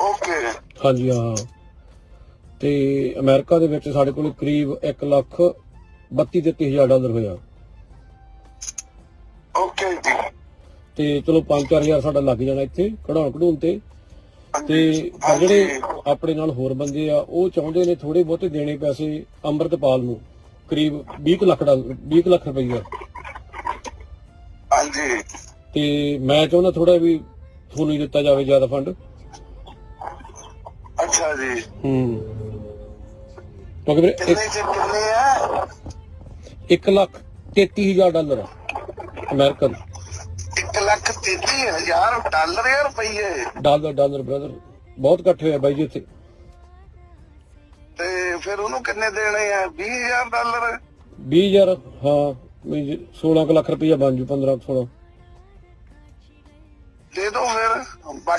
Okay. ਹਾਂਜੀ ਹਾਂ। ਤੇ ਅਮਰੀਕਾ ਦੇ ਵਿੱਚ ਸਾਡੇ ਕੋਲ ਕਰੀਬ 1 ਲੱਖ 32 ਤੇ 30000 ਡਾਲਰ ਹੋਇਆ। ਓਕੇ ਜੀ। ਤੇ ਚਲੋ 5-4000 ਸਾਡਾ ਲੱਗ ਜਾਣਾ ਇੱਥੇ ਕਢਾਉਣ ਕਢੂਣ ਤੇ। ਤੇ। ਜਿਹੜੇ ਆਪਣੇ ਨਾਲ ਹੋਰ ਬੰਦੇ ਆ ਉਹ ਚਾਹੁੰਦੇ ਨੇ ਥੋੜੇ ਬਹੁਤੇ ਦੇਣੇ ਪੈਸੇ ਅੰਮ੍ਰਿਤਪਾਲ ਨੂੰ ਕਰੀਬ 20 ਕੁ ਲੱਖ ਡਾਲਰ 20 ਕੁ ਲੱਖ ਰੁਪਈਆ। ਹਾਂਜੀ। ਤੇ ਮੈਂ ਚਾਹੁੰਦਾ ਥੋੜਾ ਵੀ ਤੁਹਾਨੂੰ ਹੀ ਦਿੱਤਾ ਜਾਵੇ ਜ਼ਿਆਦਾ ਫੰਡ। ਅੱਛਾ ਜੀ ਹੂੰ। ਕਿਉਂਕਿ ਵੀਰੇ ਕਿੰਨੇ ਚ ਕਿੰਨੇ ਆ? 1 ਲੱਖ 33000 ਡਾਲਰ ਅਮਰੀਕਨ। 1 ਲੱਖ 33 ਹਜ਼ਾਰ ਡਾਲਰ ਜਾਂ ਰੁਪਈਏ। Dollar dollar brother. ਬਹੁਤ ਇਕੱਠੇ ਹੋਇਆ ਬਾਈ ਜੀ ਇੱਥੇ। ਤੇ ਫਿਰ ਉਹਨੂੰ ਕਿੰਨੇ ਦੇਣੇ ਆ? 20000 ਡਾਲਰ? 20000 ਹਾਂ ਵੀ 16 ਕੁ ਲੱਖ ਰੁਪਈਆ ਬਣ ਜੂ 15 16 ਦੇ ਦੋ ਫਿਰ।